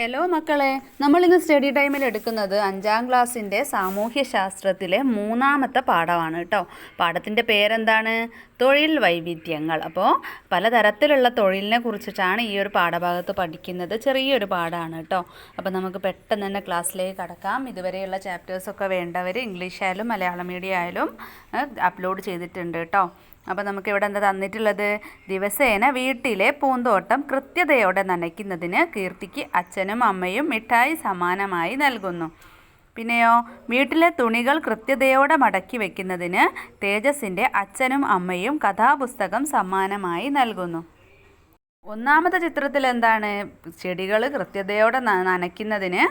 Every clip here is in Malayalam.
ഹലോ മക്കളെ. നമ്മൾ ഇന്ന് സ്റ്റഡി ടൈമിൽ എടുക്കുന്നത് അഞ്ചാം ക്ലാസ്സിന്റെ സാമൂഹ്യശാസ്ത്രത്തിലെ മൂന്നാമത്തെ പാഠമാണ് കേട്ടോ പാഠത്തിന്റെ പേരെന്താണ്? തൊഴിൽ വൈവിധ്യങ്ങൾ. അപ്പോൾ പലതരത്തിലുള്ള തൊഴിലിനെ കുറിച്ചിട്ടാണ് ഈ ഒരു പാഠഭാഗത്ത് പഠിക്കുന്നത്. ചെറിയൊരു പാഠമാണ് കേട്ടോ അപ്പോൾ നമുക്ക് പെട്ടെന്ന് തന്നെ ക്ലാസ്സിലേക്ക് കടക്കാം. ഇതുവരെയുള്ള ചാപ്റ്റേഴ്സൊക്കെ വേണ്ടവർ ഇംഗ്ലീഷ് ആയാലും മലയാളം മീഡിയം ആയാലും അപ്ലോഡ് ചെയ്തിട്ടുണ്ട് കേട്ടോ അപ്പോൾ നമുക്ക് ഇവിടെ എന്താ തന്നിട്ടുള്ളത്? ദിവസേന വീട്ടിലെ പൂന്തോട്ടം കൃത്യതയോടെ നനയ്ക്കുന്നതിന് കീർത്തിക്ക് അച്ഛനും അമ്മയും മിഠായി സമാനമായി നൽകുന്നു. പിന്നെയോ വീട്ടിലെ തുണികൾ കൃത്യതയോടെ മടക്കി വെക്കുന്നതിന് തേജസിന്റെ അച്ഛനും അമ്മയും കഥാപുസ്തകം സമ്മാനമായി നൽകുന്നു. ഒന്നാമത്തെ ചിത്രത്തിൽ എന്താണ്? ചെടികൾ കൃത്യതയോടെ നനയ്ക്കുന്നതിന്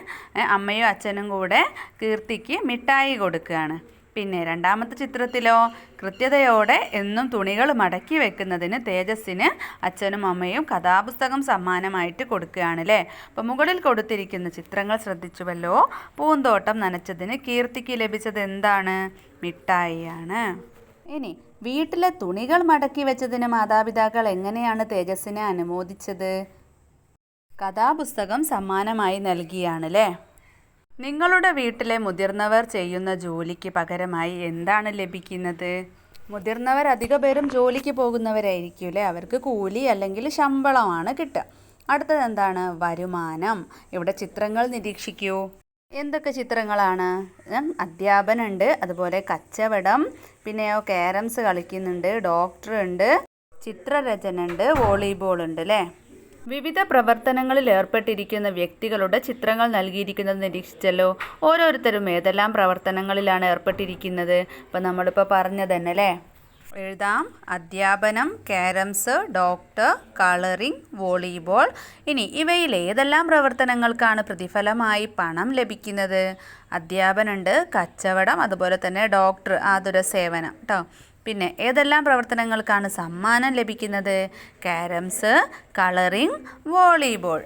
അമ്മയും അച്ഛനും കൂടെ കീർത്തിക്ക് മിഠായി കൊടുക്കുകയാണ്. പിന്നെ രണ്ടാമത്തെ ചിത്രത്തിലോ കൃത്യതയോടെ എന്നും തുണികൾ മടക്കി വെക്കുന്നതിന് തേജസ്സിന് അച്ഛനും അമ്മയും കഥാപുസ്തകം സമ്മാനമായിട്ട് കൊടുക്കുകയാണ് അല്ലേ അപ്പോൾ മുകളിൽ കൊടുത്തിരിക്കുന്ന ചിത്രങ്ങൾ ശ്രദ്ധിച്ചുവല്ലോ. പൂന്തോട്ടം നനച്ചതിന് കീർത്തിക്ക് ലഭിച്ചത് എന്താണ്? മിഠായിയാണ്. ഇനി വീട്ടിലെ തുണികൾ മടക്കി വെച്ചതിന് മാതാപിതാക്കൾ എങ്ങനെയാണ് തേജസ്സിനെ അനുമോദിച്ചത്? കഥാപുസ്തകം സമ്മാനമായി നൽകിയാണല്ലേ? നിങ്ങളുടെ വീട്ടിലെ മുതിർന്നവർ ചെയ്യുന്ന ജോലിക്ക് പകരമായി എന്താണ് ലഭിക്കുന്നത്? മുതിർന്നവർ അധിക പേരും ജോലിക്ക് പോകുന്നവരായിരിക്കും അല്ലേ? അവർക്ക് കൂലി അല്ലെങ്കിൽ ശമ്പളമാണ് കിട്ടുക. അടുത്തത് എന്താണ്? വരുമാനം. ഇവിടെ ചിത്രങ്ങൾ നിരീക്ഷിക്കൂ. എന്തൊക്കെ ചിത്രങ്ങളാണ്? അധ്യാപനമുണ്ട് അതുപോലെ കച്ചവടം പിന്നെയോ ക്യാരംസ് കളിക്കുന്നുണ്ട് ഡോക്ടർ ഉണ്ട് ചിത്രരചന ഉണ്ട് വോളിബോൾ ഉണ്ട് അല്ലേ? വിവിധ പ്രവർത്തനങ്ങളിൽ ഏർപ്പെട്ടിരിക്കുന്ന വ്യക്തികളുടെ ചിത്രങ്ങൾ നൽകിയിരിക്കുന്നത് നിരീക്ഷിച്ചല്ലോ. ഓരോരുത്തരും ഏതെല്ലാം പ്രവർത്തനങ്ങളിലാണ് ഏർപ്പെട്ടിരിക്കുന്നത്? ഇപ്പം നമ്മളിപ്പോൾ പറഞ്ഞത് തന്നെ അല്ലേ എഴുതാം. അധ്യാപനം കാരംസ് ഡോക്ടർ കളറിംഗ് വോളിബോൾ. ഇനി ഇവയിൽ ഏതെല്ലാം പ്രവർത്തനങ്ങൾക്കാണ് പ്രതിഫലമായി പണം ലഭിക്കുന്നത്? അധ്യാപനമുണ്ട് കച്ചവടം അതുപോലെ തന്നെ ഡോക്ടർ ആതുര സേവനം. കേട്ടോ പിന്നെ ഏതെല്ലാം പ്രവർത്തനങ്ങൾക്കാണ് സമ്മാനം ലഭിക്കുന്നത്? Carroms colouring volleyball.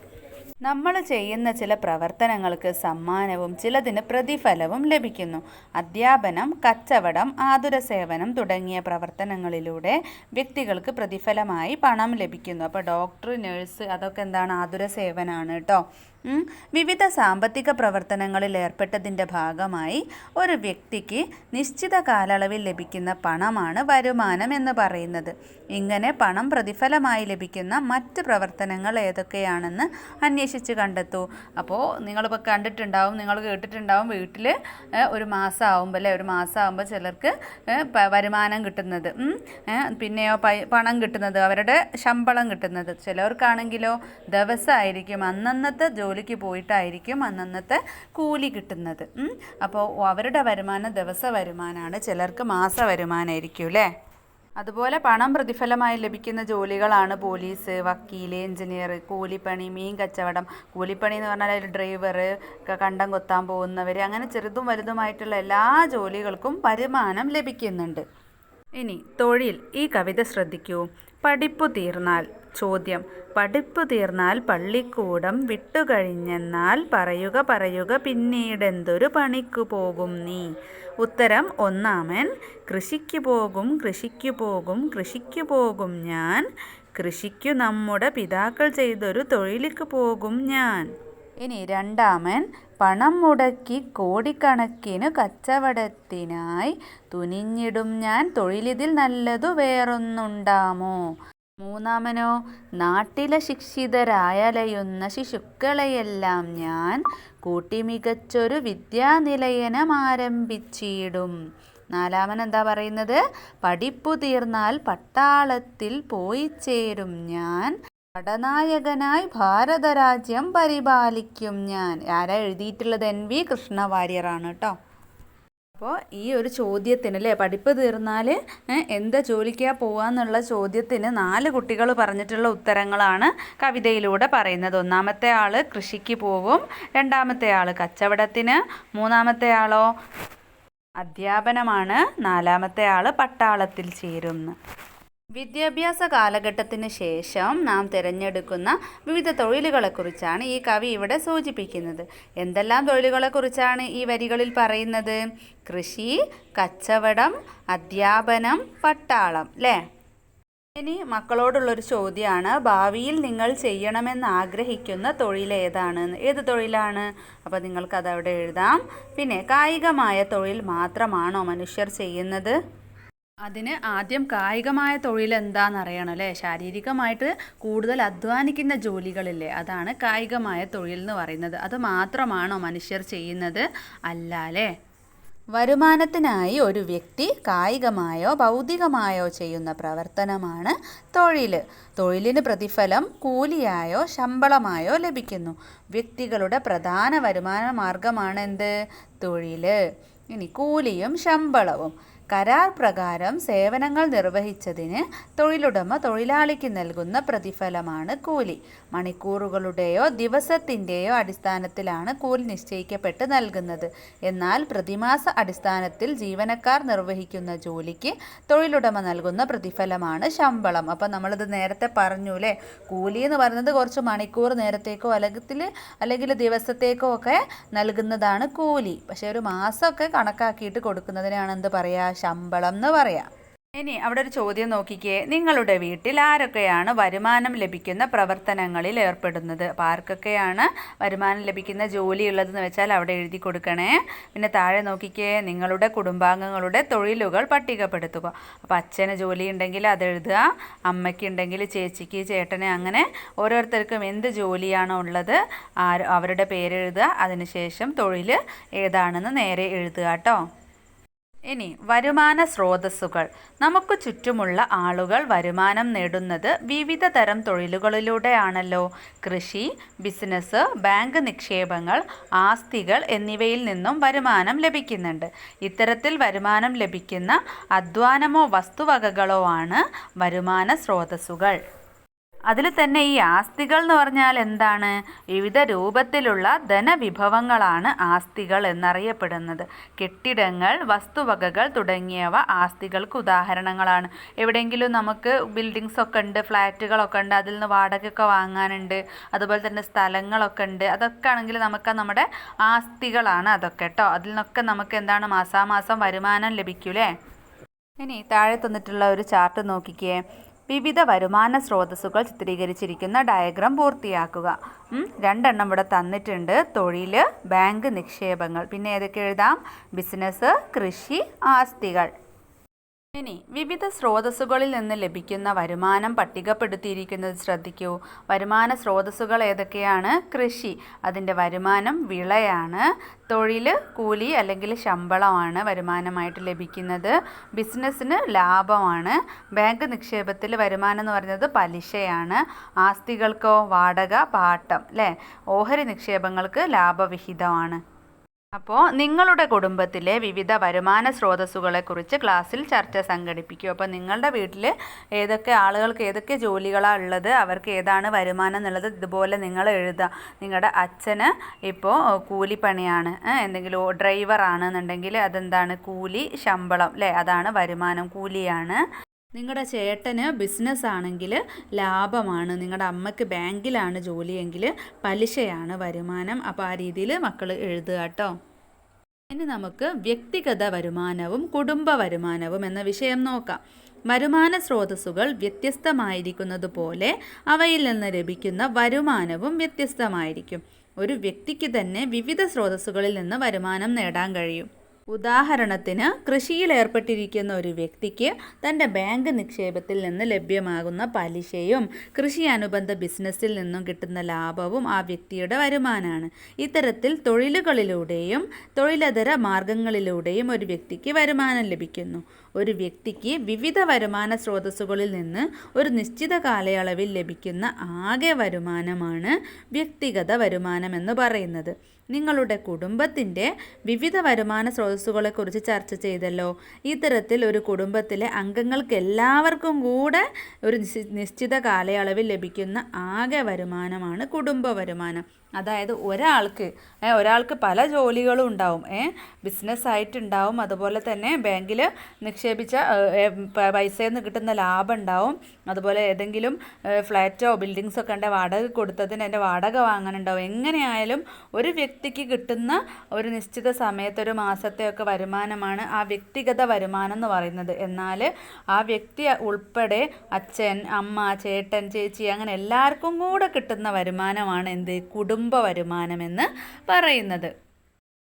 നമ്മൾ ചെയ്യുന്ന ചില പ്രവർത്തനങ്ങൾക്ക് സമ്മാനവും ചിലതിന് പ്രതിഫലവും ലഭിക്കുന്നു. അധ്യാപനം കച്ചവടം ആതുര സേവനം തുടങ്ങിയ പ്രവർത്തനങ്ങളിലൂടെ വ്യക്തികൾക്ക് പ്രതിഫലമായി പണം ലഭിക്കുന്നു. അപ്പോൾ ഡോക്ടർ നഴ്സ് അതൊക്കെ എന്താണ്? ആതുര സേവനമാണ് കേട്ടോ. വിവിധ സാമ്പത്തിക പ്രവർത്തനങ്ങളിൽ ഏർപ്പെട്ടതിന്റെ ഭാഗമായി ഒരു വ്യക്തിക്ക് നിശ്ചിത കാലയളവിൽ ലഭിക്കുന്ന പണമാണ് വരുമാനം എന്ന് പറയുന്നത്. ഇങ്ങനെ പണം പ്രതിഫലമായി ലഭിക്കുന്ന മറ്റ് പ്രവർത്തനങ്ങൾ ഏതൊക്കെയാണെന്ന് അന്വേഷിച്ച് കണ്ടെത്തൂ. അപ്പോൾ നിങ്ങളിപ്പോൾ കണ്ടിട്ടുണ്ടാവും നിങ്ങൾ കേട്ടിട്ടുണ്ടാവും വീട്ടിൽ ഒരു മാസം ആവുമ്പോൾ അല്ലേ? ഒരു മാസം ആവുമ്പോൾ ചിലർക്ക് വരുമാനം കിട്ടുന്നത്. പിന്നെയോ പണം കിട്ടുന്നത് അവരുടെ ശമ്പളം കിട്ടുന്നത്. ചിലവർക്കാണെങ്കിലോ ദിവസമായിരിക്കും അന്നന്നത്തെ ജോലിക്ക് പോയിട്ടായിരിക്കും അന്നന്നത്തെ കൂലി കിട്ടുന്നത്. അപ്പോൾ അവരുടെ വരുമാനം ദിവസ വരുമാനമാണ് ചിലർക്ക് മാസ വരുമാനമായിരിക്കും അല്ലേ? അതുപോലെ പണം പ്രതിഫലമായി ലഭിക്കുന്ന ജോലികളാണ് പോലീസ് വക്കീൽ എഞ്ചിനീയർ കൂലിപ്പണി മീൻ കച്ചവടം. കൂലിപ്പണി എന്ന് പറഞ്ഞാൽ ഡ്രൈവർ കണ്ടം കൊത്താൻ പോകുന്നവർ അങ്ങനെ ചെറുതും വലുതുമായിട്ടുള്ള എല്ലാ ജോലികൾക്കും വരുമാനം ലഭിക്കുന്നുണ്ട്. ഇനി തൊഴിൽ. ഈ കവിത ശ്രദ്ധിക്കൂ. പഠിപ്പ് തീർന്നാൽ. ചോദ്യം. പഠിപ്പ് തീർന്നാൽ പള്ളിക്കൂടം വിട്ടുകഴിഞ്ഞെന്നാൽ പറയുക പറയുക പിന്നീടെന്തൊരു പണിക്ക് പോകും നീ? ഉത്തരം ഒന്നാമൻ കൃഷിക്ക് പോകും കൃഷിക്ക് പോകും കൃഷിക്ക് പോകും ഞാൻ. കൃഷിക്കു നമ്മുടെ പിതാക്കൾ ചെയ്തൊരു തൊഴിലിക്ക് പോകും ഞാൻ. ഇനി രണ്ടാമൻ പണം മുടക്കി കോടിക്കണക്കിന് കച്ചവടത്തിനായി തുനിഞ്ഞിടും ഞാൻ. തൊഴിലിതിൽ നല്ലതു വേറൊന്നുണ്ടാമോ? മൂന്നാമനോ നാട്ടിലെ ശിക്ഷിതരായലയുന്ന ശിശുക്കളെയെല്ലാം ഞാൻ കൂട്ടി മികച്ചൊരു വിദ്യാനിലയനം ആരംഭിച്ചിടും. നാലാമൻ എന്താ പറയുന്നത്? പഠിപ്പു തീർന്നാൽ പട്ടാളത്തിൽ പോയി ചേരും ഞാൻ. പടനായകനായി ഭാരതരാജ്യം പരിപാലിക്കും ഞാൻ. ആരാ എഴുതിയിട്ടുള്ളത്? എൻ വി കൃഷ്ണവാര്യറാണ് കേട്ടോ. അപ്പോൾ ഈ ഒരു ചോദ്യത്തിന് അല്ലേ? പഠിപ്പ് തീർന്നാൽ എന്താ ജോലിക്കാ പോവാന്നുള്ള ചോദ്യത്തിന് നാല് കുട്ടികൾ പറഞ്ഞിട്ടുള്ള ഉത്തരങ്ങളാണ് കവിതയിലൂടെ പറയുന്നത്. ഒന്നാമത്തെ ആൾ കൃഷിക്ക് പോകും രണ്ടാമത്തെ ആൾ കച്ചവടത്തിന്. മൂന്നാമത്തെ ആളോ അധ്യാപനമാണ്. നാലാമത്തെ ആൾ പട്ടാളത്തിൽ ചേരുന്നു. വിദ്യാഭ്യാസ കാലഘട്ടത്തിന് ശേഷം നാം തിരഞ്ഞെടുക്കുന്ന വിവിധ തൊഴിലുകളെക്കുറിച്ചാണ് ഈ കവി ഇവിടെ സൂചിപ്പിക്കുന്നത്. എന്തെല്ലാം തൊഴിലുകളെക്കുറിച്ചാണ് ഈ വരികളിൽ പറയുന്നത്? കൃഷി കച്ചവടം അധ്യാപനം പട്ടാളം അല്ലേ ഇനി മക്കളോടുള്ളൊരു ചോദ്യമാണ് ഭാവിയിൽ നിങ്ങൾ ചെയ്യണമെന്ന് ആഗ്രഹിക്കുന്ന തൊഴിൽ ഏതാണ്? ഏത് തൊഴിലാണ്? അപ്പോൾ നിങ്ങൾക്കതവിടെ എഴുതാം. പിന്നെ കായികമായ തൊഴിൽ മാത്രമാണോ മനുഷ്യർ ചെയ്യുന്നത്? അതിന് ആദ്യം കായികമായ തൊഴിൽ എന്താണെന്ന് അറിയണം അല്ലേ? ശാരീരികമായിട്ട് കൂടുതൽ അധ്വാനിക്കുന്ന ജോലികളില്ലേ? അതാണ് കായികമായ തൊഴിൽ എന്ന് പറയുന്നത്. അത് മാത്രമാണോ മനുഷ്യർ ചെയ്യുന്നത്? അല്ല അല്ലേ? വരുമാനത്തിനായി ഒരു വ്യക്തി കായികമായോ ഭൗതികമായോ ചെയ്യുന്ന പ്രവർത്തനമാണ് തൊഴിൽ. തൊഴിലിന് പ്രതിഫലം കൂലിയായോ ശമ്പളമായോ ലഭിക്കുന്നു. വ്യക്തികളുടെ പ്രധാന വരുമാന മാർഗമാണ് എന്ത് തൊഴിൽ. ഇനി കൂലിയും ശമ്പളവും. കരാർ പ്രകാരം സേവനങ്ങൾ നിർവഹിച്ചതിന് തൊഴിലുടമ തൊഴിലാളിക്ക് നൽകുന്ന പ്രതിഫലമാണ് കൂലി. മണിക്കൂറുകളുടെയോ ദിവസത്തിന്റെയോ അടിസ്ഥാനത്തിലാണ് കൂലി നിശ്ചയിക്കപ്പെട്ട് നൽകുന്നത്. എന്നാൽ പ്രതിമാസ അടിസ്ഥാനത്തിൽ ജീവനക്കാർ നിർവഹിക്കുന്ന ജോലിക്ക് തൊഴിലുടമ നൽകുന്ന പ്രതിഫലമാണ് ശമ്പളം. അപ്പം നമ്മളിത് നേരത്തെ പറഞ്ഞു അല്ലേ കൂലി എന്ന് പറയുന്നത് കുറച്ച് മണിക്കൂർ നേരത്തേക്കോ അല്ലെങ്കിൽ അല്ലെങ്കിൽ ദിവസത്തേക്കോ ഒക്കെ നൽകുന്നതാണ് കൂലി. പക്ഷേ ഒരു മാസമൊക്കെ കണക്കാക്കിയിട്ട് കൊടുക്കുന്നതിനാണ് എന്ത് പറയുക ശമ്പളം എന്ന് പറയാം. ഇനി അവിടെ ഒരു ചോദ്യം നോക്കിക്കേ. നിങ്ങളുടെ വീട്ടിൽ ആരൊക്കെയാണ് വരുമാനം ലഭിക്കുന്ന പ്രവർത്തനങ്ങളിൽ ഏർപ്പെടുന്നത്? അപ്പോൾ ആർക്കൊക്കെയാണ് വരുമാനം ലഭിക്കുന്ന ജോലി ഉള്ളതെന്ന് വെച്ചാൽ അവിടെ എഴുതി കൊടുക്കണേ. പിന്നെ താഴെ നോക്കിക്കേ നിങ്ങളുടെ കുടുംബാംഗങ്ങളുടെ തൊഴിലുകൾ പട്ടികപ്പെടുത്തുക. അപ്പോൾ അച്ഛന് ജോലി ഉണ്ടെങ്കിൽ അത് എഴുതുക അമ്മയ്ക്കുണ്ടെങ്കിൽ ചേച്ചിക്ക് ചേട്ടന് അങ്ങനെ ഓരോരുത്തർക്കും എന്ത് ജോലിയാണോ ഉള്ളത് അവരുടെ പേരെഴുതുക അതിനുശേഷം തൊഴിൽ ഏതാണെന്ന് നേരെ എഴുതുക കേട്ടോ. ഇനി വരുമാന സ്രോതസ്സുകൾ. നമുക്ക് ചുറ്റുമുള്ള ആളുകൾ വരുമാനം നേടുന്നത് വിവിധ തരം തൊഴിലുകളിലൂടെയാണല്ലോ. കൃഷി ബിസിനസ് ബാങ്ക് നിക്ഷേപങ്ങൾ ആസ്തികൾ എന്നിവയിൽ നിന്നും വരുമാനം ലഭിക്കുന്നുണ്ട്. ഇത്തരത്തിൽ വരുമാനം ലഭിക്കുന്ന അധ്വാനമോ വസ്തുവകകളോ ആണ് വരുമാന സ്രോതസ്സുകൾ. അതിൽ തന്നെ ഈ ആസ്തികൾ എന്ന് പറഞ്ഞാൽ എന്താണ്? വിവിധ രൂപത്തിലുള്ള ധനവിഭവങ്ങളാണ് ആസ്തികൾ എന്നറിയപ്പെടുന്നത്. കെട്ടിടങ്ങൾ വസ്തുവകകൾ തുടങ്ങിയവ ആസ്തികൾക്ക് ഉദാഹരണങ്ങളാണ്. എവിടെയെങ്കിലും നമുക്ക് ബിൽഡിങ്സ് ഒക്കെ ഉണ്ട് ഫ്ലാറ്റുകളൊക്കെ ഉണ്ട് അതിൽ നിന്ന് വാടകയൊക്കെ വാങ്ങാനുണ്ട് അതുപോലെ തന്നെ സ്ഥലങ്ങളൊക്കെ ഉണ്ട്. അതൊക്കെ ആണെങ്കിൽ നമുക്ക് നമ്മുടെ ആസ്തികളാണ് അതൊക്കെ കേട്ടോ അതിൽ നിന്നൊക്കെ നമുക്ക് എന്താണ് മാസാമാസം വരുമാനം ലഭിക്കൂലേ? ഇനി താഴെ തന്നിട്ടുള്ള ഒരു ചാർട്ട് നോക്കിക്കേ. വിവിധ വരുമാന സ്രോതസ്സുകൾ ചിത്രീകരിച്ചിരിക്കുന്ന ഡയഗ്രാം പൂർത്തിയാക്കുക. രണ്ടെണ്ണം ഇവിടെ തന്നിട്ടുണ്ട്. തൊഴിൽ ബാങ്ക് നിക്ഷേപങ്ങൾ. പിന്നെ ഏതൊക്കെ എഴുതാം? ബിസിനസ് കൃഷി ആസ്തികൾ. ഇനി വിവിധ സ്രോതസ്സുകളിൽ നിന്ന് ലഭിക്കുന്ന വരുമാനം പട്ടികപ്പെടുത്തിയിരിക്കുന്നത് ശ്രദ്ധിക്കൂ. വരുമാന സ്രോതസ്സുകൾ ഏതൊക്കെയാണ്? കൃഷി. അതിന്റെ വരുമാനം വിളയാണ്. തൊഴിൽ കൂലി അല്ലെങ്കിൽ ശമ്പളമാണ് വരുമാനമായിട്ട് ലഭിക്കുന്നത്. ബിസിനസ്സിന് ലാഭമാണ്. ബാങ്ക് നിക്ഷേപത്തിൽ വരുമാനം എന്ന് പറയുന്നത് പലിശയാണ്. ആസ്തികൾക്കോ വാടക പാട്ടം അല്ലേ ഓഹരി നിക്ഷേപങ്ങൾക്ക് ലാഭവിഹിതമാണ്. അപ്പോൾ നിങ്ങളുടെ കുടുംബത്തിലെ വിവിധ വരുമാന സ്രോതസ്സുകളെക്കുറിച്ച് ക്ലാസ്സിൽ ചർച്ച സംഘടിപ്പിക്കും. അപ്പോൾ നിങ്ങളുടെ വീട്ടിൽ ഏതൊക്കെ ആളുകൾക്ക് ഏതൊക്കെ ജോലികളാണ് ഉള്ളത് അവർക്ക് ഏതാണ് വരുമാനം എന്നുള്ളത് ഇതുപോലെ നിങ്ങൾ എഴുതുക നിങ്ങളുടെ അച്ഛന് ഇപ്പോൾ കൂലിപ്പണിയാണ് എന്തെങ്കിലും ഡ്രൈവർ ആണെന്നുണ്ടെങ്കിൽ അതെന്താണ്? കൂലി ശമ്പളം അല്ലേ അതാണ് വരുമാനം കൂലിയാണ്. നിങ്ങളുടെ ചേട്ടന് ബിസിനസ് ആണെങ്കിൽ ലാഭമാണ്. നിങ്ങളുടെ അമ്മയ്ക്ക് ബാങ്കിലാണ് ജോലിയെങ്കിൽ പലിശയാണ് വരുമാനം. അപ്പോൾ ആ രീതിയിൽ മക്കൾ എഴുതുക കേട്ടോ ഇനി നമുക്ക് വ്യക്തിഗത വരുമാനവും കുടുംബ വരുമാനവും എന്ന വിഷയം നോക്കാം. വരുമാന സ്രോതസ്സുകൾ വ്യത്യസ്തമായിരിക്കുന്നത് പോലെ അവയിൽ നിന്ന് ലഭിക്കുന്ന വരുമാനവും വ്യത്യസ്തമായിരിക്കും. ഒരു വ്യക്തിക്ക് തന്നെ വിവിധ സ്രോതസ്സുകളിൽ നിന്ന് വരുമാനം നേടാൻ കഴിയും. ഉദാഹരണത്തിന് കൃഷിയിൽ ഏർപ്പെട്ടിരിക്കുന്ന ഒരു വ്യക്തിക്ക് തന്റെ ബാങ്ക് നിക്ഷേപത്തിൽ നിന്ന് ലഭ്യമാകുന്ന പലിശയും കൃഷി അനുബന്ധ ബിസിനസ്സിൽ നിന്നും കിട്ടുന്ന ലാഭവും ആ വ്യക്തിയുടെ വരുമാനമാണ് ഇത്തരത്തിൽ തൊഴിലുകളിലൂടെയും തൊഴിലതര മാർഗങ്ങളിലൂടെയും ഒരു വ്യക്തിക്ക് വരുമാനം ലഭിക്കുന്നു. ഒരു വ്യക്തിക്ക് വിവിധ വരുമാന സ്രോതസ്സുകളിൽ നിന്ന് ഒരു നിശ്ചിത കാലയളവിൽ ലഭിക്കുന്ന ആകെ വരുമാനമാണ് വ്യക്തിഗത വരുമാനം എന്ന് പറയുന്നത്. നിങ്ങളുടെ കുടുംബത്തിന്റെ വിവിധ വരുമാന സ്രോതസ്സുകളെക്കുറിച്ച് ചർച്ച ചെയ്തല്ലോ. ഇത്തരത്തിൽ ഒരു കുടുംബത്തിലെ അംഗങ്ങൾക്ക് എല്ലാവർക്കും കൂടെ ഒരു നിശ്ചിത കാലയളവിൽ ലഭിക്കുന്ന ആകെ വരുമാനമാണ് കുടുംബ വരുമാനം. അതായത് ഒരാൾക്ക് ഒരാൾക്ക് പല ജോലികളും ഉണ്ടാവും ഏ ബിസിനസ് ആയിട്ടുണ്ടാവും അതുപോലെ തന്നെ ബാങ്കിൽ നിക്ഷേപിച്ച പൈസയിൽ നിന്ന് കിട്ടുന്ന ലാഭം ഉണ്ടാവും അതുപോലെ ഏതെങ്കിലും ഫ്ലാറ്റോ ബിൽഡിങ്സോ ഒക്കെ ഉണ്ടെങ്കിൽ വാടക കൊടുത്തതിന് എന്റെ വാടക വാങ്ങാനുണ്ടാവും. എങ്ങനെയായാലും ഒരു വ്യക്തിക്ക് കിട്ടുന്ന ഒരു നിശ്ചിത സമയത്തൊരു മാസത്തെയൊക്കെ വരുമാനമാണ് ആ വ്യക്തിഗത വരുമാനം എന്ന് പറയുന്നത്. എന്നാൽ ആ വ്യക്തി ഉൾപ്പെടെ അച്ഛൻ അമ്മ ചേട്ടൻ ചേച്ചി അങ്ങനെ എല്ലാവർക്കും കൂടെ കിട്ടുന്ന വരുമാനമാണ് എന്ത്? കുടുംബ വരുമാനമെന്ന് പറയുന്നത്.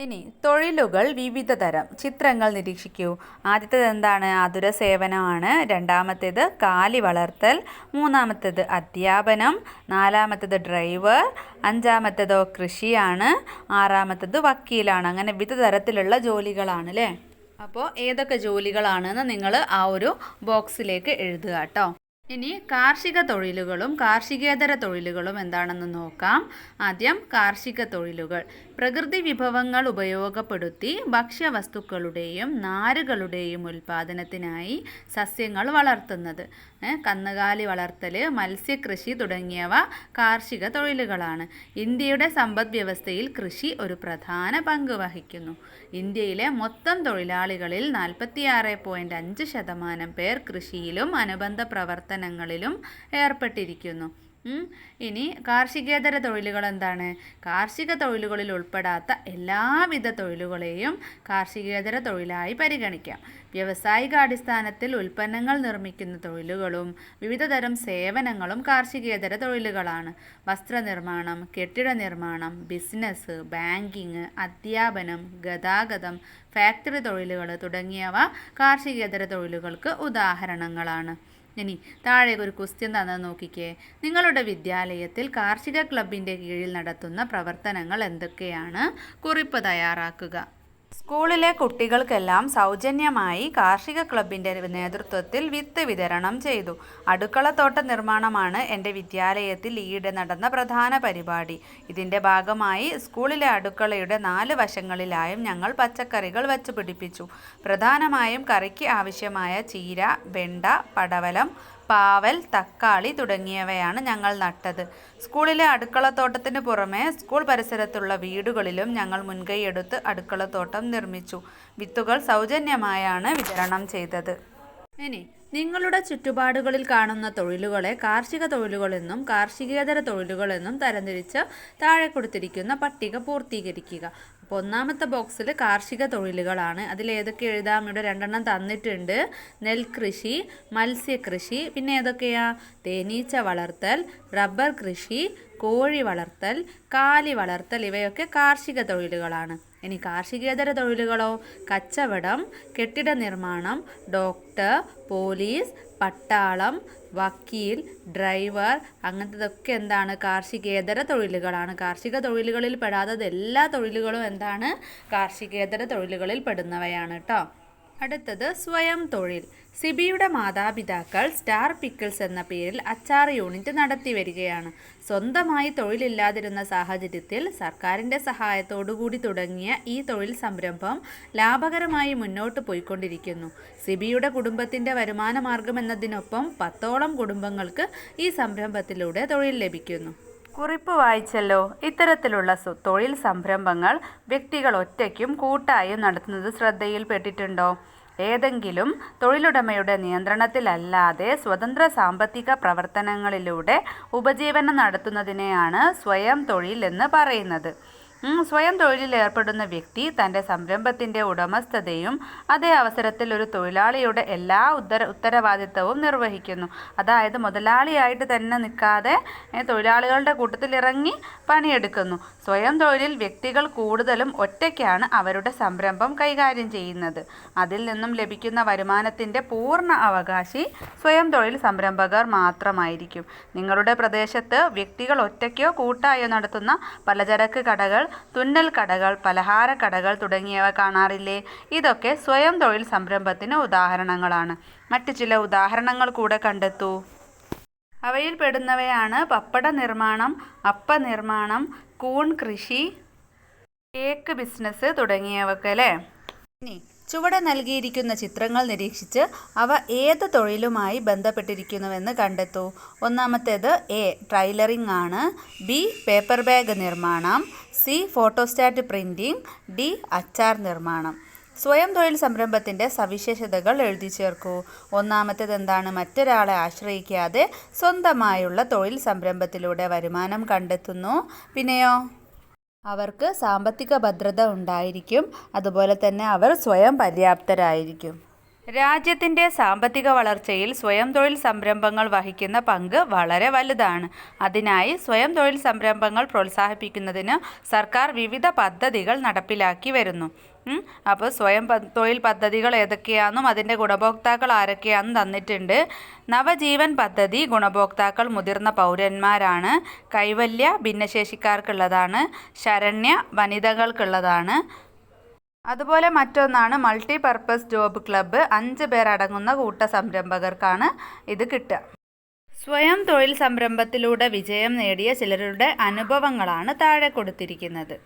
ഇനി തൊഴിലുകൾ വിവിധ തരം. ചിത്രങ്ങൾ നിരീക്ഷിക്കൂ. ആദ്യത്തേത് എന്താണ് ആതുര സേവനമാണ്. രണ്ടാമത്തേത് കാലി വളർത്തൽ. മൂന്നാമത്തേത് അധ്യാപനം. നാലാമത്തേത് ഡ്രൈവർ. അഞ്ചാമത്തേതോ കൃഷിയാണ്. ആറാമത്തേത് വക്കീലാണ്. അങ്ങനെ വിവിധ തരത്തിലുള്ള ജോലികളാണ് അല്ലേ അപ്പോൾ ഏതൊക്കെ ജോലികളാണെന്ന് നിങ്ങൾ ആ ഒരു ബോക്സിലേക്ക് എഴുതുക കേട്ടോ. ഇനി കാർഷിക തൊഴിലുകളും കാർഷികേതര തൊഴിലുകളും എന്താണെന്ന് നോക്കാം. ആദ്യം കാർഷിക തൊഴിലുകൾ. പ്രകൃതി വിഭവങ്ങൾ ഉപയോഗപ്പെടുത്തി ഭക്ഷ്യവസ്തുക്കളുടെയും നാരുകളുടെയും ഉൽപാദനത്തിനായി സസ്യങ്ങൾ വളർത്തുന്നത്. കന്നുകാലി വളർത്തൽ മത്സ്യകൃഷി തുടങ്ങിയവ കാർഷിക തൊഴിലുകളാണ്. ഇന്ത്യയുടെ സമ്പദ് വ്യവസ്ഥയിൽ കൃഷി ഒരു പ്രധാന പങ്ക് വഹിക്കുന്നു. ഇന്ത്യയിലെ മൊത്തം തൊഴിലാളികളിൽ നാൽപ്പത്തിയാറ് പോയിന്റ് അഞ്ച് ശതമാനം പേർ കൃഷിയിലും അനുബന്ധ പ്രവർത്തനങ്ങളിലും ഏർപ്പെട്ടിരിക്കുന്നു. ഇനി കാർഷികേതര തൊഴിലുകൾ എന്താണ് കാർഷിക തൊഴിലുകളിൽ ഉൾപ്പെടാത്ത എല്ലാവിധ തൊഴിലുകളെയും കാർഷികേതര തൊഴിലായി പരിഗണിക്കാം. വ്യവസായികാടിസ്ഥാനത്തിൽ ഉൽപ്പന്നങ്ങൾ നിർമ്മിക്കുന്ന തൊഴിലുകളും വിവിധ തരം സേവനങ്ങളും കാർഷികേതര തൊഴിലുകളാണ്. വസ്ത്രനിർമ്മാണം കെട്ടിട നിർമ്മാണം ബിസിനസ് ബാങ്കിങ് അധ്യാപനം ഗതാഗതം ഫാക്ടറി തൊഴിലുകൾ തുടങ്ങിയവ കാർഷികേതര തൊഴിലുകൾക്ക് ഉദാഹരണങ്ങളാണ്. ഇനി താഴെ ഒരു ക്വസ്റ്റ്യൻ തന്നെ നോക്കിക്കേ. നിങ്ങളുടെ വിദ്യാലയത്തിൽ കാർഷിക ക്ലബിന്റെ കീഴിൽ നടത്തുന്ന പ്രവർത്തനങ്ങൾ എന്തൊക്കെയാണ്? കുറിപ്പ് തയ്യാറാക്കുക. സ്കൂളിലെ കുട്ടികൾക്കെല്ലാം സൗജന്യമായി കാർഷിക ക്ലബിന്റെ നേതൃത്വത്തിൽ വിത്ത് വിതരണം ചെയ്തു. അടുക്കളത്തോട്ട നിർമ്മാണമാണ് എന്റെ വിദ്യാലയത്തിൽ ഈയിടെ നടന്ന പ്രധാന പരിപാടി. ഇതിന്റെ ഭാഗമായി സ്കൂളിലെ അടുക്കളയുടെ നാല് വശങ്ങളിലായും ഞങ്ങൾ പച്ചക്കറികൾ വച്ചു പിടിപ്പിച്ചു. പ്രധാനമായും കറിക്ക് ആവശ്യമായ ചീര വെണ്ട പടവലം പാവൽ തക്കാളി തുടങ്ങിയവയാണ് ഞങ്ങൾ നട്ടത്. സ്കൂളിലെ അടുക്കളത്തോട്ടത്തിന് പുറമെ സ്കൂൾ പരിസരത്തുള്ള വീടുകളിലും ഞങ്ങൾ മുൻകൈയെടുത്ത് അടുക്കളത്തോട്ടം നിർമ്മിച്ചു. വിത്തുകൾ സൗജന്യമായാണ് വിതരണം ചെയ്തത്. ഇനി നിങ്ങളുടെ ചുറ്റുപാടുകളിൽ കാണുന്ന തൊഴിലുകളെ കാർഷിക തൊഴിലുകളെന്നും കാർഷികേതര തൊഴിലുകളെന്നും തരംതിരിച്ച് താഴെ കൊടുത്തിരിക്കുന്ന പട്ടിക പൂർത്തീകരിക്കുക. അപ്പോൾ ഒന്നാമത്തെ ബോക്സിൽ കാർഷിക തൊഴിലുകളാണ്. അതിൽ ഏതൊക്കെ എഴുതാം? ഇവിടെ രണ്ടെണ്ണം തന്നിട്ടുണ്ട്. നെൽകൃഷി മത്സ്യകൃഷി പിന്നെ ഏതൊക്കെയാ? തേനീച്ച വളർത്തൽ റബ്ബർ കൃഷി കോഴി വളർത്തൽ കാലി വളർത്തൽ ഇവയൊക്കെ കാർഷിക തൊഴിലുകളാണ്. ഇനി കാർഷികേതര തൊഴിലുകളോ കച്ചവടം കെട്ടിട നിർമ്മാണം ഡോക്ടർ പോലീസ് പട്ടാളം വക്കീൽ ഡ്രൈവർ അങ്ങനത്തതൊക്കെ എന്താണ് കാർഷികേതര തൊഴിലുകളാണ്. കാർഷിക തൊഴിലുകളിൽ പെടാത്തത് എല്ലാ തൊഴിലുകളും എന്താണ് കാർഷികേതര തൊഴിലുകളിൽ പെടുന്നവയാണ് കേട്ടോ അടുത്തത് സ്വയം തൊഴിൽ. സിബിയുടെ മാതാപിതാക്കൾ സ്റ്റാർ പിക്കിൾസ് എന്ന പേരിൽ അച്ചാർ യൂണിറ്റ് നടത്തി വരികയാണ്. സ്വന്തമായി തൊഴിലില്ലാതിരുന്ന സാഹചര്യത്തിൽ സർക്കാരിന്റെ സഹായത്തോടുകൂടി തുടങ്ങിയ ഈ തൊഴിൽ സംരംഭം ലാഭകരമായി മുന്നോട്ട് പോയിക്കൊണ്ടിരിക്കുന്നു. സിബിയുടെ കുടുംബത്തിന്റെ വരുമാന മാർഗം എന്നതിനൊപ്പം പത്തോളം കുടുംബങ്ങൾക്ക് ഈ സംരംഭത്തിലൂടെ തൊഴിൽ ലഭിക്കുന്നു. കുറിപ്പ് വായിച്ചല്ലോ. ഇത്തരത്തിലുള്ള തൊഴിൽ സംരംഭങ്ങൾ വ്യക്തികൾ ഒറ്റയ്ക്കും കൂട്ടായും നടത്തുന്നത് ശ്രദ്ധയിൽപ്പെട്ടിട്ടുണ്ടോ? ഏതെങ്കിലും തൊഴിലുടമയുടെ നിയന്ത്രണത്തിലല്ലാതെ സ്വതന്ത്ര സാമ്പത്തിക പ്രവർത്തനങ്ങളിലൂടെ ഉപജീവനം നടത്തുന്നതിനെയാണ് സ്വയം തൊഴിൽ എന്ന് പറയുന്നത്. സ്വയം തൊഴിലിൽ ഏർപ്പെടുന്ന വ്യക്തി തന്റെ സംരംഭത്തിന്റെ ഉടമസ്ഥതയും അതേ അവസരത്തിൽ ഒരു തൊഴിലാളിയുടെ എല്ലാ ഉത്തര ഉത്തരവാദിത്തവും നിർവഹിക്കുന്നു. അതായത് മുതലാളിയായിട്ട് തന്നെ നിൽക്കാതെ തൊഴിലാളികളുടെ കൂട്ടത്തിൽ ഇറങ്ങി പണിയെടുക്കുന്നു. സ്വയം തൊഴിലിൽ വ്യക്തികൾ കൂടുതലും ഒറ്റയ്ക്കാണ് അവരുടെ സംരംഭം കൈകാര്യം ചെയ്യുന്നത്. അതിൽ നിന്നും ലഭിക്കുന്ന വരുമാനത്തിന്റെ പൂർണ അവകാശി സ്വയം തൊഴിൽ സംരംഭകർ മാത്രമായിരിക്കും. നിങ്ങളുടെ പ്രദേശത്ത് വ്യക്തികൾ ഒറ്റയ്ക്കോ കൂട്ടായോ നടത്തുന്ന പലചരക്ക് കടകൾ തുന്നൽ കടകൾ പലഹാര കടകൾ തുടങ്ങിയവ കാണാറില്ലേ? ഇതൊക്കെ സ്വയം തൊഴിൽ സംരംഭത്തിന് ഉദാഹരണങ്ങളാണ്. മറ്റു ചില ഉദാഹരണങ്ങൾ കൂടെ കണ്ടെത്തൂ. അവയിൽ പെടുന്നവയാണ് പപ്പട നിർമ്മാണം അപ്പ നിർമ്മാണം കൂൺ കൃഷി കേക്ക് ബിസിനസ് തുടങ്ങിയവക്കല്ലേ? ഇനി ചുവടെ നൽകിയിരിക്കുന്ന ചിത്രങ്ങൾ നിരീക്ഷിച്ച് അവ ഏത് തൊഴിലുമായി ബന്ധപ്പെട്ടിരിക്കുന്നുവെന്ന് കണ്ടെത്തൂ. ഒന്നാമത്തേത് എ. ട്രൈലറിംഗ് ആണ്. ബി. പേപ്പർ ബാഗ് നിർമ്മാണം. സി. Photostat printing D. അച്ചാർ നിർമ്മാണം. സ്വയം തൊഴിൽ സംരംഭത്തിന്റെ സവിശേഷതകൾ എഴുതി ചേർക്കൂ. ഒന്നാമത്തേത് എന്താണ്? മറ്റൊരാളെ ആശ്രയിക്കാതെ സ്വന്തമായുള്ള തൊഴിൽ സംരംഭത്തിലൂടെ വരുമാനം കണ്ടെത്തുന്നു. പിന്നെയോ? അവർക്ക് സാമ്പത്തിക ഭദ്രത ഉണ്ടായിരിക്കും. അതുപോലെ തന്നെ അവർ സ്വയം പര്യാപ്തരായിരിക്കും. രാജ്യത്തിന്റെ സാമ്പത്തിക വളർച്ചയിൽ സ്വയം തൊഴിൽ സംരംഭങ്ങൾ വഹിക്കുന്ന പങ്ക് വളരെ വലുതാണ്. അതിനായി സ്വയം തൊഴിൽ സംരംഭങ്ങൾ പ്രോത്സാഹിപ്പിക്കുന്നതിന് സർക്കാർ വിവിധ പദ്ധതികൾ നടപ്പിലാക്കി വരുന്നു. അപ്പോൾ സ്വയം തൊഴിൽ പദ്ധതികൾ ഏതൊക്കെയാണെന്നും അതിന്റെ ഗുണഭോക്താക്കൾ ആരൊക്കെയാണെന്നും തന്നിട്ടുണ്ട്. നവജീവൻ പദ്ധതി ഗുണഭോക്താക്കൾ മുതിർന്ന പൗരന്മാരാണ്. കൈവല്യ ഭിന്നശേഷിക്കാർക്കുള്ളതാണ്. ശരണ്യ വനിതകൾക്കുള്ളതാണ്. അതുപോലെ മറ്റൊന്നാണ് മൾട്ടി പർപ്പസ് ജോബ് ക്ലബ്ബ്. അഞ്ച് പേരടങ്ങുന്ന കൂട്ട സംരംഭകർക്കാണ് ഇത് കിട്ടുക. സ്വയം തൊഴിൽ സംരംഭത്തിലൂടെ വിജയം നേടിയ ചിലരുടെ അനുഭവങ്ങളാണ് താഴെ കൊടുത്തിരിക്കുന്നത്.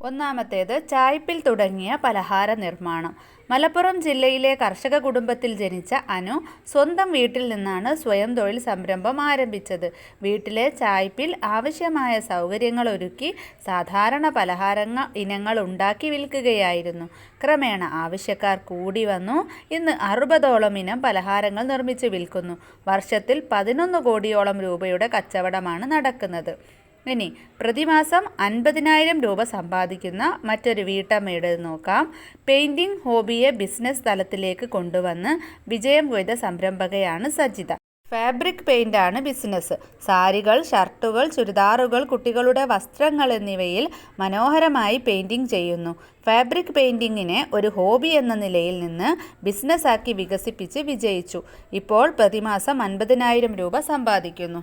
ഒന്നാമത്തേത് ചായ്പിൽ തുടങ്ങിയ പലഹാര നിർമ്മാണം. മലപ്പുറം ജില്ലയിലെ കർഷക കുടുംബത്തിൽ ജനിച്ച അനു സ്വന്തം വീട്ടിൽ നിന്നാണ് സ്വയം തൊഴിൽ സംരംഭം ആരംഭിച്ചത്. വീട്ടിലെ ചായ്പിൽ ആവശ്യമായ സൗകര്യങ്ങൾ ഒരുക്കി സാധാരണ പലഹാരങ്ങൾ ഇനങ്ങൾ ഉണ്ടാക്കി വിൽക്കുകയായിരുന്നു. ക്രമേണ ആവശ്യക്കാർ കൂടി വന്നു. ഇന്ന് അറുപതോളം ഇനം പലഹാരങ്ങൾ നിർമ്മിച്ച് വിൽക്കുന്നു. വർഷത്തിൽ പതിനൊന്ന് കോടിയോളം രൂപയുടെ കച്ചവടമാണ് നടക്കുന്നത്. ഇനി പ്രതിമാസം അൻപതിനായിരം രൂപ സമ്പാദിക്കുന്ന മറ്റൊരു വീട്ടമ്മയുടെ നോക്കാം. പെയിന്റിംഗ് ഹോബിയെ ബിസിനസ് തലത്തിലേക്ക് കൊണ്ടുവന്ന് വിജയം കൊയ്ത സംരംഭകയാണ് സജിത. ഫാബ്രിക് പെയിന്റാണ് ബിസിനസ്. സാരികൾ ഷർട്ടുകൾ ചുരിദാറുകൾ കുട്ടികളുടെ വസ്ത്രങ്ങൾ എന്നിവയിൽ മനോഹരമായി പെയിന്റിംഗ് ചെയ്യുന്നു. ഫാബ്രിക് പെയിന്റിങ്ങിനെ ഒരു ഹോബി എന്ന നിലയിൽ നിന്ന് ബിസിനസ്സാക്കി വികസിപ്പിച്ച് വിജയിച്ചു. ഇപ്പോൾ പ്രതിമാസം അൻപതിനായിരം രൂപ സമ്പാദിക്കുന്നു.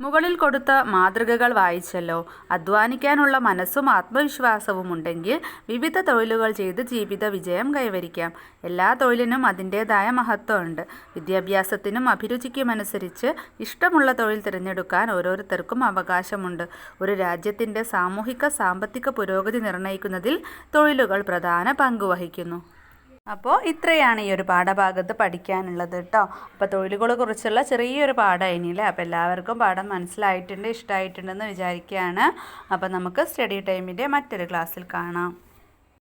മുകളിൽ കൊടുത്ത മാതൃകകൾ വായിച്ചല്ലോ. അധ്വാനിക്കാനുള്ള മനസ്സും ആത്മവിശ്വാസവും ഉണ്ടെങ്കിൽ വിവിധ തൊഴിലുകൾ ചെയ്ത് ജീവിത വിജയം കൈവരിക്കാം. എല്ലാ തൊഴിലിനും അതിന്റേതായ മഹത്വമുണ്ട്. വിദ്യാഭ്യാസത്തിനും അഭിരുചിക്കുമനുസരിച്ച് ഇഷ്ടമുള്ള തൊഴിൽ തിരഞ്ഞെടുക്കാൻ ഓരോരുത്തർക്കും അവകാശമുണ്ട്. ഒരു രാജ്യത്തിന്റെ സാമൂഹിക സാമ്പത്തിക പുരോഗതി നിർണയിക്കുന്നതിൽ തൊഴിലുകൾ പ്രധാന പങ്ക് വഹിക്കുന്നു. അപ്പോൾ ഇത്രയാണ് ഈ ഒരു പാഠഭാഗത്ത് പഠിക്കാനുള്ളത് കേട്ടോ അപ്പോൾ തൊഴിലുകളെ കുറിച്ചുള്ള ചെറിയൊരു പാഠം ഇനിയില്ലേ? അപ്പോൾ എല്ലാവർക്കും പാഠം മനസ്സിലായിട്ടുണ്ട് ഇഷ്ടമായിട്ടുണ്ടെന്ന് വിചാരിക്കുകയാണ്. അപ്പോൾ നമുക്ക് സ്റ്റഡി ടൈമിന്റെ മറ്റൊരു ക്ലാസ്സിൽ കാണാം.